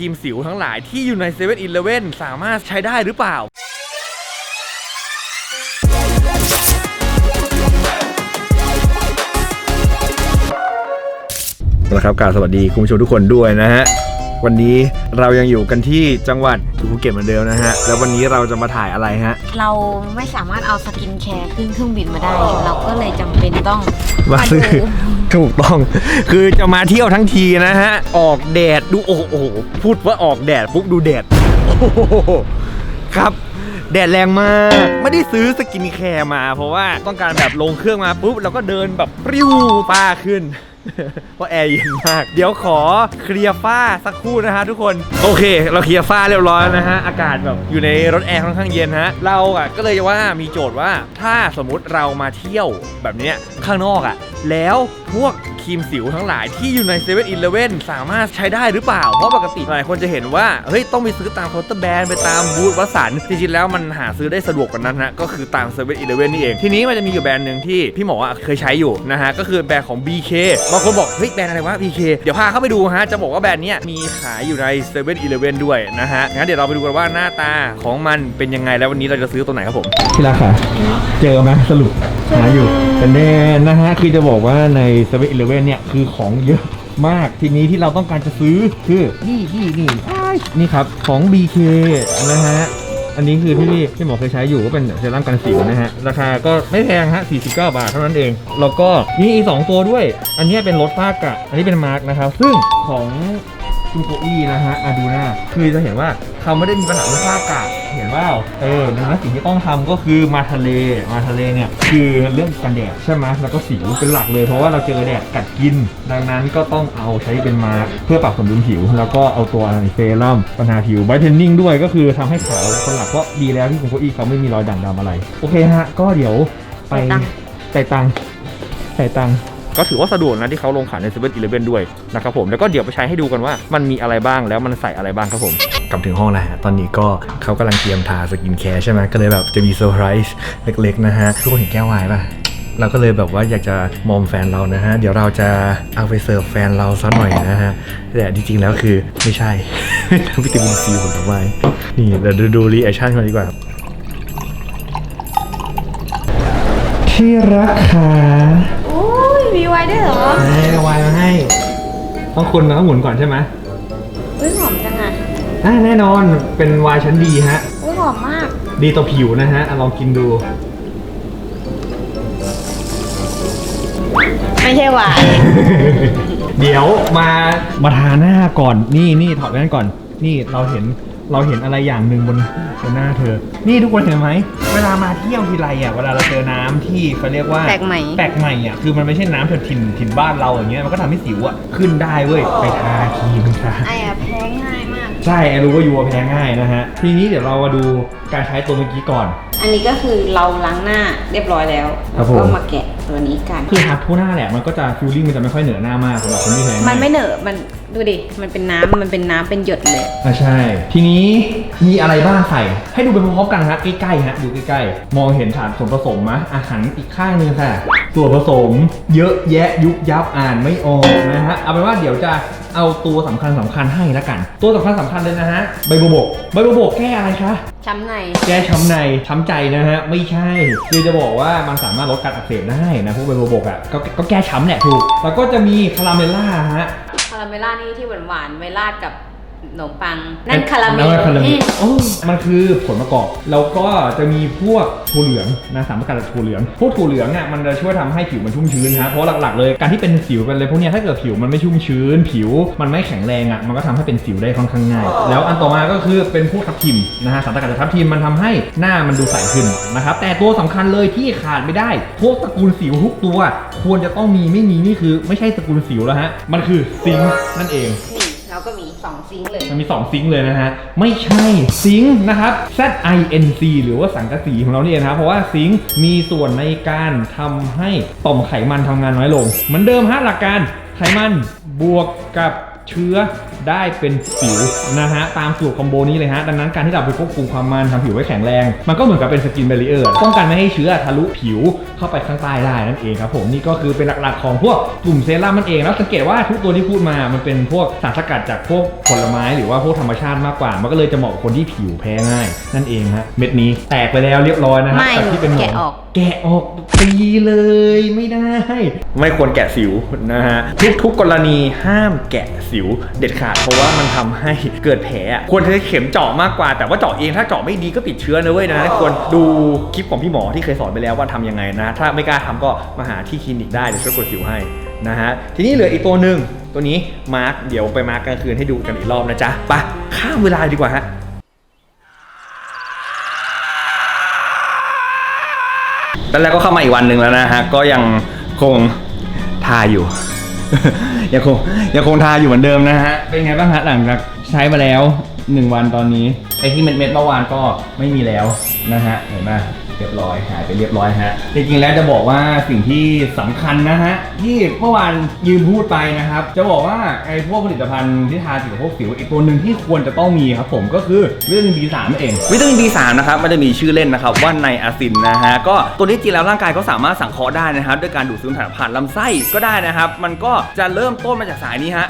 รีมสิวทั้งหลายที่อยู่ใน7 e เ e ่ e อสามารถใช้ได้หรือเปล่านะครับกราบสวัสดีคุณผู้ชมทุกคนด้วยนะฮะ วันนี้เรายังอยู่กันที่จังหวัดภูเก็ตเหมือนเดิมนะฮะ แล้ววันนี้เราจะมาถ่ายอะไรฮะ เราไม่สามารถเอาสกินแคร์ขึ้นเครื่องบินมาได้ เราก็เลยจำเป็นต้องมามาซื้อดู ถูกต้อง คือจะมาเที่ยวทั้งทีนะฮะ ออกแดดดูโอ้โหโอ้โหพูดว่าออกแดดปุ๊บดูแดดโอ้โหครับแดดแรงมาก ไม่ได้ซื้อสกินแคร์มา เพราะว่าต้องการแบบลงเครื่องมาปุ๊บเราก็เดินแบบปริ้วป้าขึ้น เพราะแอร์เย็นมาก เดี๋ยวขอเคลียร์ฝ้าสักครู่นะฮะทุกคน โอเค เราเคลียร์ฝ้าเรียบร้อยนะฮะ อากาศแบบอยู่ในรถแอร์ค่อนข้างเย็นฮะ เราอะก็เลยว่ามีโจทย์ว่าถ้าสมมุติเรามาเที่ยวแบบเนี้ยข้างนอกอะ แล้วพวก ครีมสิวทั้งหลายที่อยู่ใน7 e เ e ่ e อสามารถใช้ได้หรือเปล่า เพราะปกติหลายคนจะเห็นว่า เฮ้ย ต้องไปซื้อตามเคาน์เตอร์แบรนด์ไปตามบูธวัสันจริงๆแล้วมันหาซื้อได้สะดวกกว่านั้นนะก็คือตาม7 e เ e ่ e นี่เอง ทีนี้มันจะมีอยู่แบรนด์หนึ่งที่พี่หมออะเคยใช้อยู่นะฮะก็คือแบรนด์ของ BK บางคนบอกเฮ้ยแบรนด์อะไรวะ BK เดี๋ยวพาเข้าไปดูฮะจะบอกว่าแบรนด์เนี้ยมีขายอยู่ใน7 e เ e ่ e ด้วยนะฮะงั้นเดี๋ยวเราไปดูกันว่าหน้าตาของมันเป็นยังไงแล้ววันนี้เราจะซื้อตัวไหนครับผมพี่ราคาเจอไหมสรุป หาอยู่เป็นแน่นะฮะคือจะบอกว่าใน7 e เ e ่ e เลเว่นี่ยคือของเยอะมากทีนี้ที่เราต้องการจะซื้อคือนี่นี่นี่อ้ายนี่ครับของ BK นะฮะอันนี้คือที่พี่พี่หมอเคยใช้อยู่ก็เป็นเซรั่มกันสิวนะฮะราคาก็ไม่แพงฮะ 49 บาทเท่านั้นเอง แล้วก็มีอีกสองตัวด้วย อันนี้เป็นรถฝ้ากระอันนี้เป็นมาร์กนะครับ ซึ่งของคุณโคอี้นะฮะอาดูน่าคือจะเห็นว่าเขาไม่ได้มีปัญหาเรื่องฝ้ากระ เห็นว่าเออดังนั้นสิ่งที่ต้องทำก็คือมาทะเลมาทะเลเนี่ยคือเรื่องกันแดดใช่ไหมแล้วก็สิวเป็นหลักเลยเพราะว่าเราเจอแดดกัดกิน ดังนั้นก็ต้องเอาใช้เป็นมาร์กเพื่อปรับสมดุลผิว แล้วก็เอาตัวเซรั่มปัญหาผิวไบเทนนิ่งด้วยก็คือทำให้ขาวคนหลักก็ดีแล้วที่คุณโคอี้เขาไม่มีรอยด่างดำอะไร โอเคฮะก็เดี๋ยวไปจ่ายตังค์จ่ายตังค์จ่ายตังค์ ก็ถือว่าสะดวกนะที่เขาลงขายใน7 e เ e ่ e ด้วยนะครับผมแล้วก็เดี๋ยวไปใช้ให้ดูกันว่ามันมีอะไรบ้างแล้วมันใส่อะไรบ้างครับผมกลับถึงห้องแล้วฮะตอนนี้ก็เขากำลังเตรียมทาสกินแคร์ใช่ไหมก็เลยแบบจะมีเซอร์ไพรส์เล็กๆนะฮะทุกคนเห็นแก้ววายป่ะเราก็เลยแบบว่าอยากจะมอมแฟนเรานะฮะ เดี๋ยวเราจะเอาไปเสิร์ฟแฟนเราสักหน่อยนะฮะ แต่จริงๆแล้วคือไม่ใช่วิตามินซีผลไม้นี่เดี๋ยวดูดูรีแอคชั่นกันดีกว่าครับที่รักค่ะโอ้ย มีไว้ด้วยเหรอเอาวายมาให้ ต้องคนมันต้องหมุนก่อนใช่ไหมอุ้ยหอมจังอะอ่าแน่นอนเป็นวายชั้นดีฮะ อุ้ยหอมมาก ดีต่อผิวนะฮะอะลองกินดู ไม่ใช่หวาน เดี๋ยวมามาทาหน้าก่อนนี่นี่ถอดแว่นก่อน นี่เราเห็น เราเห็นอะไรอย่างหนึ่งบนบนหน้าเธอ นี่ทุกคนเห็นไหม เวลามาเที่ยวทีไรอะ เวลาเราเจอน้ำที่เขาเรียกว่าแปลกใหม่ แปลกใหม่อะ คือมันไม่ใช่น้ำเธอถิ่นถิ่นบ้านเราอย่างเงี้ย มันก็ทำให้สิวอะขึ้นได้เว้ย ไปทาครีมทาไอ้อะแพ้ง่ายมาก ใช่ไอ้รู้ว่ายูแพ้ง่ายนะฮะ ทีนี้เดี๋ยวเรามาดูการใช้ตัวเมื่อกี้ก่อน อันนี้ก็คือเราล้างหน้าเรียบร้อยแล้วครับผม ก็มาแกะตัวนี้กันคือทาทั่วหน้าแหละมันก็จะฟิลลิ่งมันจะไม่ค่อยเหนือหน้ามากสำหรับคนที่แพ้ง่ายมันไม่เหนอะมันดูดิมันเป็นน้ำมันเป็นน้ำเป็นหยดเลย อ่าใช่ ทีนี้มีอะไรบ้างใส่ให้ดูไปพร้อมๆกันฮะใกล้ๆฮะดูใกล้ๆ มองเห็นฐานส่วนผสมมะอาหารอีกข้างหนึงค่ะ ส่วนผสมเยอะแยะยุบยับอ่านไม่ออกนะฮะเอาเป็นว่าเดี๋ยวจะเอาตัวสำคัญสำคัญให้แล้วกัน ตัวสำคัญสำคัญเลยนะฮะใบบัวบกใบบัวบกแก้อะไรคะ ช้ำใน แก้ช้ำในช้ำใจนะฮะ ไม่ใช่ คือจะบอกว่ามันสามารถลดการอักเสบได้นะพวกใบบัวบกอะก็ก็แก้ช้ำแหละถูก แล้วก็จะมีคาราเมลล่าฮะ คาราเมลล่านี่ที่หวานๆไว้ราดกับ ขนมปัง นั่นคาราเมลนั่นคาราเมลอืมโอ้มันคือผลประกอบ แล้วก็จะมีพวกถั่วเหลืองนะสารสกัดจากถั่วเหลือง พวกถั่วเหลืองเนี่ยมันจะช่วยทำให้ผิวมันชุ่มชื้นฮะเพราะหลักๆเลยการที่เป็นสิวเป็นอะไรพวกเนี้ยถ้าเกิดผิวมันไม่ชุ่มชื้น ผิวมันไม่แข็งแรงอะมันก็ทำให้เป็นสิวได้ค่อนข้างง่าย แล้วอันต่อมาก็คือเป็นพวกทับทิมนะฮะสารสกัดจากทับทิมมันทำให้หน้ามันดูใสขึ้นนะครับแต่ตัวสำคัญเลยที่ขาดไม่ได้ พวกตระกูลสิวทุกตัว ควรจะต้องมีไม่มีนี่คือ ไม่ใช่ตระกูลสิวแล้วฮะมันคือซิงค์นั่นเองนี่ เราก็มีสองซิงค์เลย มันมี 2 ซิงค์เลยนะฮะ ไม่ใช่ซิงค์นะครับ Z I N C หรือว่าสังกะสีของเราเนี่เองนะครับ เพราะว่าซิงค์มีส่วนในการทำให้ต่อมไขมันทำงานน้อยลง เหมือนเดิมฮะหลักการไขมันบวกกับเชื้อได้เป็นสิวนะฮะ ตามสูตรคอมโบนี้เลยฮะ ดังนั้นการที่เราไปควบคุมความมันทำผิวไว้แข็งแรง มันก็เหมือนกับเป็นสกินเบรีเออร์ป้องกันไม่ให้เชื้อทะลุผิว เข้าไปข้างใต้ได้นั่นเองครับผมนี่ก็คือเป็นหลักๆของพวกกลุ่มเซรั่มนั่นเองแล้วสังเกตว่าทุกตัวที่พูดมามันเป็นพวกสารสกัดจากพวกผลไม้หรือว่าพวกธรรมชาติมากกว่า มันก็เลยจะเหมาะกับคนที่ผิวแพ้ง่าย นั่นเองฮะเม็ดนี้แตกไปแล้วเรียบร้อยนะครับไม่จากที่เป็นหนแกะออก แกะออกตีเลยไม่ได้ ไม่ควรแกะสิวนะฮะทุกทุกกรณีห้ามแกะสิวเด็ดขาดเพราะว่ามันทำให้เกิดแผลอะควรใช้เข็มเจาะมากกว่าแต่ว่าเจาะเองถ้าเจาะไม่ดีก็ติดเชื้อนะเว้ยนะ ควรดูคลิปของพี่หมอที่เคยสอนไปแล้วว่าทำยังไงนะถ้าไม่กล้าทำก็มาหาที่คลินิกได้เดี๋ยวช่วยกดสิวให้นะฮะทีนี้เหลืออีกตัวหนึ่งตัวนี้มาร์กเดี๋ยวไปมาร์กกลางคืนให้ดูกันอีกรอบนะจ๊ะไปข้ามเวลาดีกว่าฮะตอนแรกก็เข้ามาอีกวันหนึ่งแล้วนะฮะก็ยังคงทาอยู่ ยังคงยังคงทาอยู่เหมือนเดิมนะฮะเป็นไงบ้างฮะหลังจากใช้มาแล้วหนึ่งวันตอนนี้ไอที่เม็ดเม็ดเมื่อวานก็ไม่มีแล้วนะฮะเห็นไหม เรียบร้อยหายไปเรียบร้อยฮะ จริงๆแล้วจะบอกว่าสิ่งที่สำคัญนะฮะที่เมื่อวานยืมพูดไปนะครับ จะบอกว่าไอ้พวกผลิตภัณฑ์ที่ทาเกี่ยวกับพวกสิวอีกตัวหนึ่งที่ควรจะต้องมีครับผมก็คือวิตามิน B3 นั่นเองวิตามิน B3 นะครับมันจะมีชื่อเล่นนะครับว่าไนอาซินนะฮะก็ตัวนี้จริงแล้วร่างกายก็สามารถสังเคราะห์ได้นะครับด้วยการดูดซึมผ่านลำไส้ก็ได้นะครับ มันก็จะเริ่มต้นมาจากสายนี้ฮะ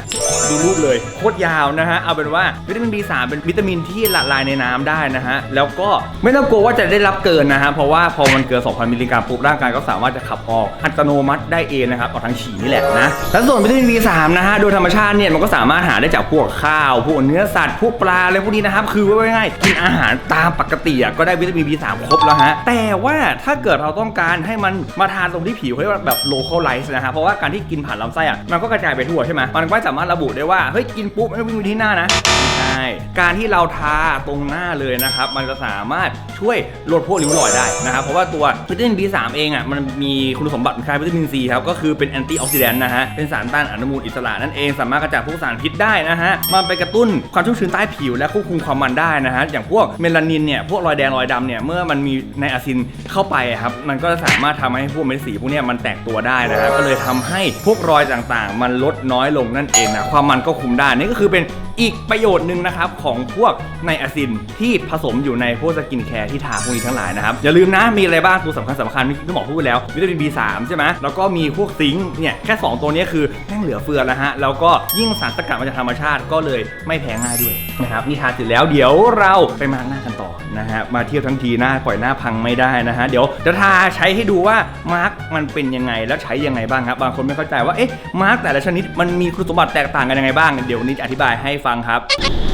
ดูรูปเลยโคตรยาวนะฮะเอาเป็นว่าวิตามิน B3 เป็นวิตามินที่ละลายในน้ำได้นะฮะแล้วก็ไม่ต้องกลัวว่าจะได้รับเกินนะฮะเพราะว่าพอมันเกิน 2,000 มิลลิกรัมปุ๊บร่างกายก็สามารถจะขับออกอัตโนมัติได้เองนะครับออกทางฉี่นี่แหละนะแล้วส่วนวิตามิน B3 นะฮะโดยธรรมชาติเนี่ยมันก็สามารถหาได้จากพวกข้าว พวกเนื้อสัตว์พวกปลาอะไรพวกนี้นะครับคือว่าง่ายๆกินอาหารตามปกติอะก็ได้วิตามิน B3 ครบแล้วฮะแต่ว่าถ้าเกิดเราต้องการให้มันมาทานตรงที่ผิวให้แบบ localize นะฮะเพราะว่าการที่กินผ่านลำไส้อะมันก็กระจายไปทั่วใช่ไหมมันก็สามารถระบุได้ว่าเฮ้ยกินปุ๊บไม่วิ่งไปที่หน้านะไม่ใช่การที่เราทาตรงหน้าเลยนะครับมันจะสามารถช่วยลดพวกริ้วรอยได้นะครับเพราะว่าตัววิตามิน B3 เองอะมันมีคุณสมบัติคล้ายวิตามิน C ครับก็คือเป็นแอนตี้ออกซิแดนต์นะฮะเป็นสารต้านอนุมูลอิสระนั่นเองสามารถกระจัดพวกสารพิษได้นะฮะมันไปกระตุ้นความชุ่มชื้นใต้ผิวและควบคุมความมันได้นะฮะอย่างพวกเมลานินเนี่ยพวกรอยแดงรอยดำเนี่ยเมื่อมันมีไนอาซินเข้าไปครับมันก็จะสามารถทำให้พวกเม็ดสีพวกเนี้ยมันแตกตัวได้นะฮะก็เลยทำให้พวกรอยต่างๆ มันลดน้อยลงนั่นเองนะความมันก็คุมได้นี่ก็คือเป็น อีกประโยชน์หนึ่งนะครับของพวกไนอาซินที่ผสมอยู่ในพวกสกินแคร์ที่ทาพวกนี้ทั้งหลายนะครับ อย่าลืมนะมีอะไรบ้างตัวสำคัญสำคัญที่หมอพูดแล้ววิตามิน B3 ใช่ไหมแล้วก็มีพวกซิงค์เนี่ยแค่ 2 ตัวนี้คือแม่งเหลือเฟือแล้วฮะแล้วก็ยิ่งสารสกัดมาจากธรรมชาติก็เลยไม่แพ้ง่ายด้วยนะครับนี่ทาเสร็จแล้วเดี๋ยวเราไปมาร์กหน้ากันต่อ นะฮะมาเที่ยวทั้งทีหน้าปล่อยหน้าพังไม่ได้นะฮะเดี๋ยวจะทาใช้ให้ดูว่ามาร์กมันเป็นยังไงแล้วใช้ยังไงบ้างครับบางคนไม่เข้าใจว่าเอ๊ะมาร์กแต่ละชนิดมันมีคุณสมบัติแตกต่างกันยังไงบ้าง เดี๋ยววันนี้จะอธิบายให้ฟังครับ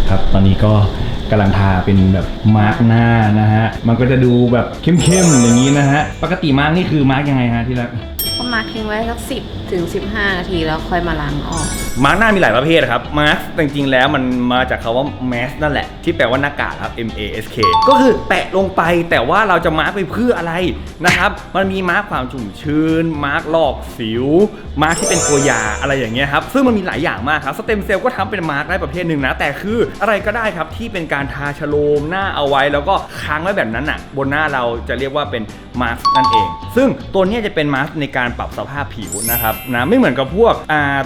ครับตอนนี้ก็กำลังทาเป็นแบบมาร์กหน้านะฮะมันก็จะดูแบบเข้มๆอย่างนี้นะฮะปกติมาร์กนี่คือมาร์กยังไงฮะที่รักก็ มาร์คทิ้งไว้สักสิบถึง15นาทีแล้วค่อยมาล้างออก มาร์กหน้ามีหลายประเภทครับมาร์กจริงๆแล้วมันมาจากคาว่า mask นั่นแหละ ที่แปลว่าหน้ากากครับ M A S K ก็คือแปะลงไปแต่ว่าเราจะมาร์กไปเพื่ออะไรนะครับ มันมีมาร์กความชุ่มชื้น มาร์กลอกสิว มาร์กที่เป็นตัวยาอะไรอย่างเงี้ยครับ ซึ่งมันมีหลายอย่างมากครับสเต็มเซลล์ก็ทำเป็นมาร์กได้ประเภทหนึ่งนะ แต่คืออะไรก็ได้ครับที่เป็นการทาชโลมหน้าเอาไว้ แล้วก็ค้างไว้แบบนั้นอะ บนหน้าเราจะเรียกว่าเป็นมาร์กนั่นเอง ซึ่งตัวนี้จะเป็นมาร์กในการปรับสภาพผิวนะครับนะไม่เหมือนกับพวก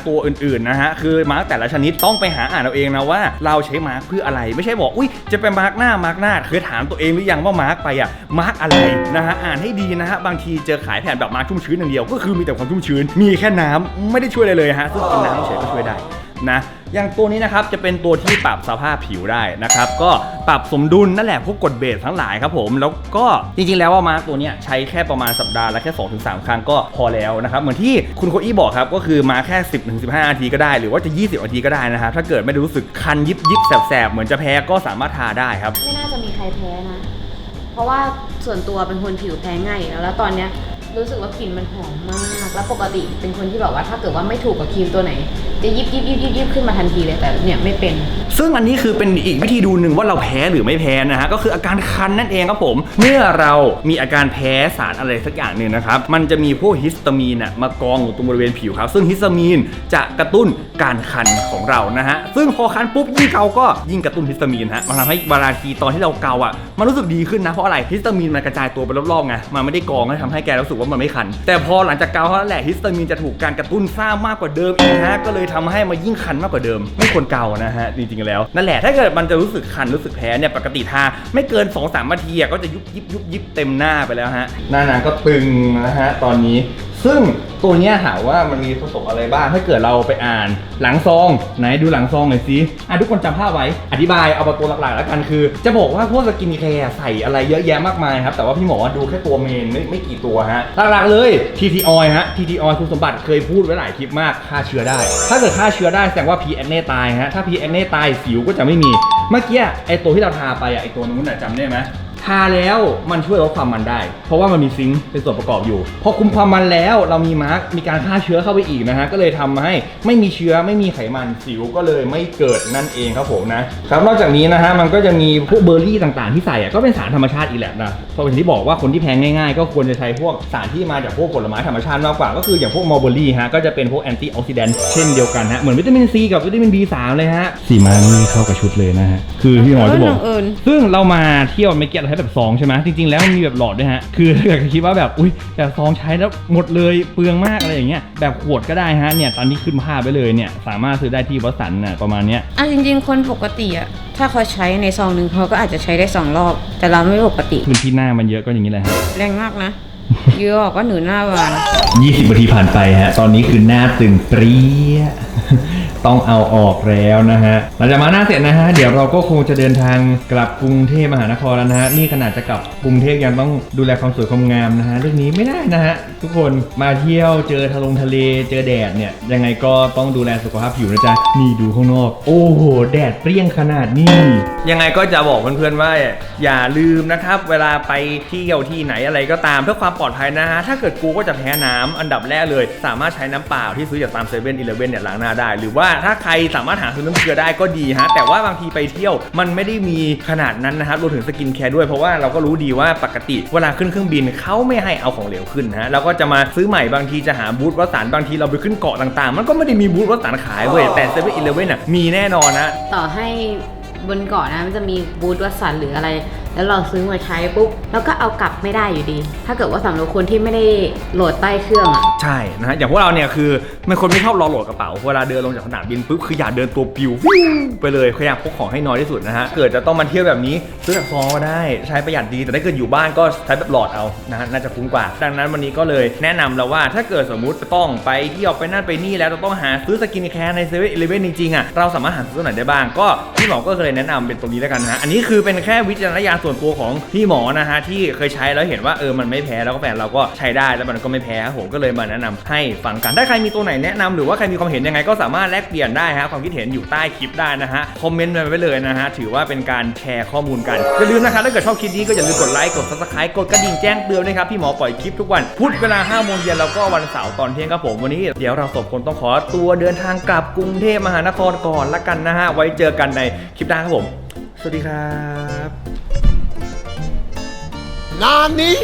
ตัวอื่นๆนะฮะคือมาร์กแต่ละชนิดต้องไปหาอ่านเอาเองนะว่าเราใช้มาร์กเพื่ออะไรไม่ใช่บอกอุ้ยจะไปมาร์กหน้ามาร์กหน้าเคยถามตัวเองหรือยังว่ามาร์กไปอะมาร์กอะไรนะฮะอ่านให้ดีนะฮะบางทีเจอขายแผ่นแบบมาร์กชุ่มชื้นอย่างเดียวก็คือมีแต่ความชุ่มชื้นมีแค่น้ำไม่ได้ช่วยอะไรเลยฮะซึ่งกินน้ำเฉยก็ช่วยได้ นะอย่างตัวนี้นะครับจะเป็นตัวที่ปรับสภาพผิวได้นะครับ ก็ปรับสมดุลนั่นแหละพวกกฎเบสทั้งหลายครับผม แล้วก็จริงๆแล้วว่ามาร์กตัวเนี้ยใช้แค่ประมาณสัปดาห์ละแค่2-3 ครั้งก็พอแล้วนะครับเหมือนที่คุณโคอี้บอกครับก็คือมาแค่ 10-15นาทีก็ได้หรือว่าจะ 20นาทีก็ได้นะครับถ้าเกิดไม่ได้รู้สึกคันยิบยิบๆแสบๆเหมือนจะแพ้ก็สามารถทาได้ครับ ไม่น่าจะมีใครแพ้นะ เพราะว่าส่วนตัวเป็นคนผิวแพ้ง่ายอยู่แล้วแล้วตอนเนี้ย รู้สึกว่ากลิ่นมันหอมมาก แล้วปกติเป็นคนที่แบบว่าถ้าเกิดว่าไม่ถูกกับครีมตัวไหน จะยิบยิบยิบยิบยิบขึ้นมาทันทีเลยแต่เนี่ยไม่เป็น ซึ่งอันนี้คือเป็นอีกวิธีดูหนึ่งว่าเราแพ้หรือไม่แพ้นะฮะ ก็คืออาการคันนั่นเองครับผม เมื่อเรามีอาการแพ้สารอะไรสักอย่างหนึ่งนะครับ มันจะมีพวกฮิสตามีนอะมากองอยู่ตรงบริเวณผิวครับ ซึ่งฮิสตามีนจะกระตุ้นการคันของเรานะฮะ ซึ่งพอคันปุ๊บยิ่งเกาก็ยิ่งกระตุ้นฮิสตามีนฮะมันทำให้เวลาทีตอนที่เราเกาอะมันรู้สึกดีขึ้นนะเพราะอะไรฮิสตามีนมันกระจายตัวไปรอบๆไงมันไม่ได้กองให้ทำให้แกรู้สึกว่ามันไม่คัน แต่พอหลังจากเกาเท่านั้นแหละฮิสตามีนจะถูกการกระตุ้นสร้างมากกว่าเดิมอีกฮะก็เลยทำให้มันยิ่งคันมากกว่าเดิม ไม่ควรเกานะฮะจริงๆแล้วนั่นแหละถ้าเกิดมันจะรู้สึกคันรู้สึกแพ้เนี่ยปกติทาไม่เกิน2อสามนาทีก็จะยุบยิบยุบยิบเต็มหน้าไปแล้วฮะหน้านางก็ตึงนะฮะตอนนี้ ซึ่งตัวเนี้ยถามว่ามันมีผสมอะไรบ้าง ถ้าเกิดเราไปอ่านหลังซองไหนดูหลังซองหน่อยสิอะทุกคนจำภาพไว้ อธิบายเอาตัวหลักๆแล้วกันคือ จะบอกว่าพวกสกินแคร์ใส่อะไรเยอะแยะมากมายครับ แต่ว่าพี่หมอดูแค่ตัวเมนไม่ไม่กี่ตัวฮะ หลักๆเลย TT oil ฮะ TT oil คุณสมบัติเคยพูดไว้หลายคลิปมากฆ่าเชื้อได้ ถ้าเกิดฆ่าเชื้อได้แสดงว่า P n a ตายฮะ ถ้า P n a ตายสิวก็จะไม่มี เมื่อกี้ไอตัวที่เราทาไปอะไอตัวนู้นน่ะจำได้ไหม ทาแล้วมันช่วยลดความมันได้ เพราะว่ามันมีซิงค์เป็นส่วนประกอบอยู่ พอคุมความมันแล้วเรามีมาร์กมีการฆ่าเชื้อเข้าไปอีกนะฮะ ก็เลยทำให้ไม่มีเชื้อไม่มีไขมันสิวก็เลยไม่เกิดนั่นเองครับผมนะครับนอกจากนี้นะฮะมันก็จะมีพวกเบอร์รี่ต่างๆ ที่ใส่อะก็เป็นสารธรรมชาติอีกแหละนะเพราะอย่างที่บอกว่าคนที่แพ้ง่ายๆ ก็ควรจะใช้พวกสารที่มาจากพวกผลไม้ธรรมชาติมากกว่า ก็คืออย่างพวกมอลเบอร์รี่ฮะก็จะเป็นพวกแอนตี้ออกซิแดนต์เช่นเดียวกันฮะเหมือนวิตามินซีกับวิตามิน B3 เลยฮะสีมานี่เข้ากับชุดเลยนะฮะคือพี่หมอจะบอกเอิญซึ่งเรามาเที่ยวไม่เก็ตเราใช้แบบซองใช่ไหมจริง ๆ แล้วมันมีแบบหลอดด้วยฮะ คือถ้าเกิดคิดว่าแบบ อุ้ยแต่ซองใช้แล้วหมดเลยเปลืองมากอะไรอย่างเงี้ย แบบขวดก็ได้ฮะ เนี่ยตอนนี้ขึ้นภาพไปเลยเนี่ย สามารถซื้อได้ที่วัสันน่ะประมาณเนี้ย อะจริงๆ คนปกติอะถ้าเขาใช้ในซองหนึ่งเขาก็อาจจะใช้ได้สองรอบ แต่เราไม่ปกติ พื้นที่หน้ามันเยอะก็อย่างนี้แหละฮะ แรงมากนะ เยอะออกก็หนูหน้าหวาน 20นาทีผ่านไปฮะ ตอนนี้คือหน้าตึงเปรี้ย ต้องเอาออกแล้วนะฮะหลังจากมาหน้าเสร็จนะฮะเดี๋ยวเราก็คงจะเดินทางกลับกรุงเทพมหานครแล้วนะฮะนี่ขนาดจะกลับกรุงเทพยังต้องดูแลความสวยความงามนะฮะเรื่องนี้ไม่ได้นะฮะทุกคนมาเที่ยวเจอทะลงทะเลเจอแดดเนี่ยยังไงก็ต้องดูแลสุขภาพผิวนะจ๊ะนี่ดูข้างนอก โอ้โหแดดเปรี้ยงขนาดนี้ ยังไงก็จะบอกเพื่อนๆว่าอย่าลืมนะครับ เวลาไปเที่ยวที่ไหนอะไรก็ตามเพื่อความปลอดภัยนะฮะถ้าเกิดกูก็จะแพ้น้ำอันดับแรกเลย สามารถใช้น้ำเปล่าที่ซื้อจากตามเซเว่นอีเลฟเว่นเนี่ยล้างหน้าได้ หรือว่าถ้าใครสามารถหาซื้อน้ำเกลือได้ก็ดีฮะแต่ว่าบางทีไปเที่ยวมันไม่ได้มีขนาดนั้นนะครับรวมถึงสกินแคร์ด้วยเพราะว่าเราก็รู้ดีว่าปกติเวลาขึ้นเครื่องบินเขาไม่ให้เอาของเหลวขึ้นนะฮะเราก็จะมาซื้อใหม่บางทีจะหาบูธวัสานบางทีเราไปขึ้นเกาะต่างๆ มันก็ไม่ได้มีบูธวัสานขายเว้ยแต่เซเว่นอีเลฟเว่นอะมีแน่นอนนะต่อให้บนเกาะนะมันจะมีบูธวัสสันหรืออะไร แล้วเราซื้อมาใช้ปุ๊บแล้วก็เอากลับไม่ได้อยู่ดี ถ้าเกิดว่าสำหรับคนที่ไม่ได้โหลดใต้เครื่องอะใช่นะฮะอย่างพวกเราเนี่ยคือเป็นคนไม่ชอบรอโหลดกระเป๋าเวลาเดินลงจากสนามบินปุ๊บคืออยากเดินตัวปิวฟิวไปเลยพยายามพกของให้น้อยที่สุดนะฮะเกิดจะต้องมาเที่ยวแบบนี้ซื้อแบบซองก็ได้ใช้ประหยัดดีแต่ถ้าเกิดอยู่บ้านก็ใช้แบบหลอดเอานะฮะน่าจะคุ้มกว่า ดังนั้นวันนี้ก็เลยแนะนำเราว่าถ้าเกิดสมมุติจะต้องไปเที่ยวไปนั่นไปนี่แล้วจะต้องหาซื้อสกินแคร์ในเซเว่นอีเลฟเว่นจริงๆอะเราสามารถหาซื้อตัวไหนได้บ้างก็พี่หมอก็เลยแนะนำเป็นตรงนี้แล้วกันนะฮะอันนี้คือเป็นแค่วิจารณญาณส่วนตัวของพี่หมอนะฮะที่เคยใช้แล้วเห็นว่าเออมันไม่แพ้แล้วก็แฟนเราก็ใช้ได้แล้วมันก็ไม่แพ้ผมก็เลยมาแนะนำให้ฟังกันถ้าใครมีตัวไหนแนะนำหรือว่าใครมีความเห็นยังไงก็สามารถแลกเปลี่ยนได้ฮะความคิดเห็นอยู่ใต้คลิปได้นะฮะคอมเมนต์มาไว้เลยนะฮะถือว่าเป็นการแชร์ข้อมูลกันอย่าลืมนะครับถ้าเกิดชอบคลิปนี้ก็อย่าลืมกดไลค์กด subscribe กดกระดิ่งแจ้งเตือนนะครับพี่หมอปล่อยคลิปทุกวันพุธเวลา5โมงเย็นแล้วก็วันเสาร์ตอนเที่ยงครับผมวันนี้เดี๋ยวเราสองคนต้องขอตัวเดินทางกลับกรุงเทพมหานครก่อนละกันนะฮะไว้เจอกันในคลิปหน้าครับผม สวัสดีครับ Nani?